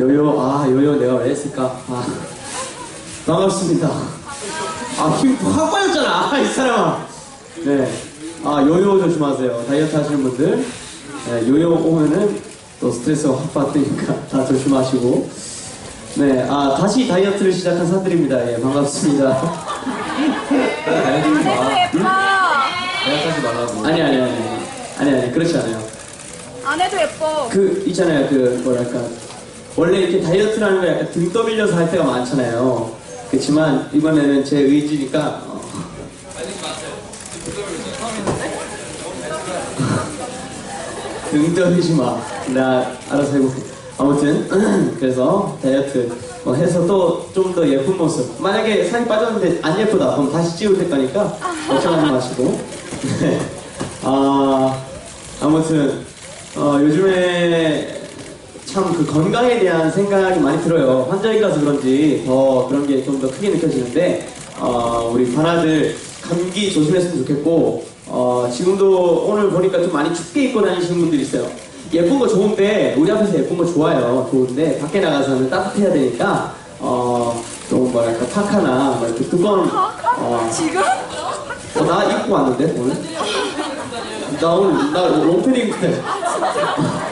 요요, 아, 요요 내가 왜 했을까? 아, 반갑습니다. 아, 힘확 빠졌잖아, 이 사람아. 네. 아, 요요 조심하세요. 다이어트 하시는 분들. 네, 요요 오면은 또 스트레스가 확 받으니까 다 조심하시고. 네, 아, 다시 다이어트를 시작한 사람들입니다. 예, 반갑습니다. 다이어트 안에도 예뻐. 하지 말라고. 아니, 아니, 아니. 아니, 아니, 그렇지 않아요. 안에도 예뻐. 그 있잖아요 그 뭐랄까 원래 이렇게 다이어트라는 거 약간 등 떠밀려서 할 때가 많잖아요. 그렇지만 이번에는 제 의지니까 어. 등 떠밀지 마 나 알아서 해볼게. 아무튼 그래서 다이어트 뭐 해서 또 좀 더 예쁜 모습. 만약에 살이 빠졌는데 안 예쁘다. 그럼 다시 찌울 될 거니까 걱정하지 마시고. 네. 아 아무튼 어, 요즘에 참 그 건강에 대한 생각이 많이 들어요. 환절기라서 그런지 더 그런 게 좀 더 크게 느껴지는데 어, 우리 반아들 감기 조심했으면 좋겠고 어, 지금도 오늘 보니까 좀 많이 춥게 입고 다니시는 분들이 있어요. 예쁜 거 좋은데 우리 앞에서 예쁜 거 좋아요. 좋은데 밖에 나가서는 따뜻해야 되니까 어, 좀 뭐랄까 파카나 뭐 이렇게 두꺼운 어, 지금? 어, 나 입고 왔는데 오늘? 나 오늘 나 롱패딩 입고 어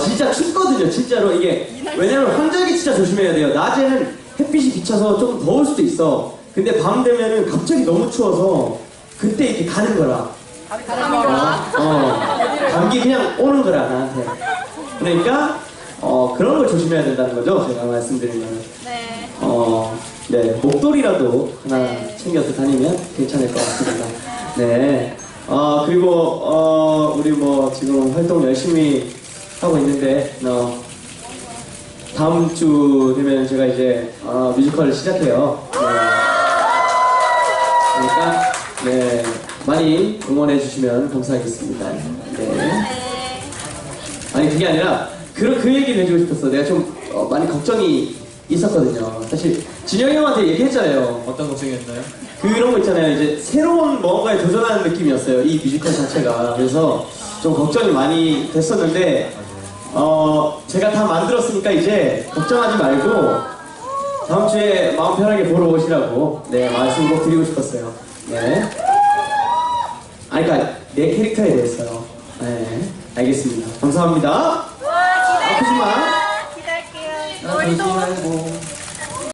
진짜 춥거든요 진짜로. 이게 왜냐면 환절기 진짜 조심해야 돼요. 낮에는 햇빛이 비쳐서 좀 더울 수도 있어. 근데 밤 되면은 갑자기 너무 추워서 그때 이렇게 가는 거라. 거라. 어 감기 그냥 오는 거라 나한테. 그러니까 어 그런 걸 조심해야 된다는 거죠 제가 말씀드리면. 네. 어, 네, 목도리라도 하나 챙겨서 다니면 괜찮을 것 같습니다. 네. 어, 그리고, 어, 우리 뭐 지금 활동 열심히 하고 있는데, 어, 다음 주 되면 제가 이제, 어, 뮤지컬을 시작해요. 네. 그러니까, 네, 많이 응원해 주시면 감사하겠습니다. 네. 아니 그게 아니라 그, 그 얘기를 해주고 싶었어. 내가 좀 어, 많이 걱정이 있었거든요. 사실 진영이 형한테 얘기했잖아요. 어떤 걱정이었나요? 그런 거 있잖아요. 이제 새로운 뭔가에 도전하는 느낌이었어요. 이 뮤지컬 자체가. 그래서 좀 걱정이 많이 됐었는데 어 제가 다 만들었으니까 이제 걱정하지 말고 다음 주에 마음 편하게 보러 오시라고 네 말씀 꼭 드리고 싶었어요. 네. 아니 그러니까 내 캐릭터에 대해서요. 네 알겠습니다. 감사합니다. 와 기다려. 아프지만. 기다릴게요. 머리도. 아,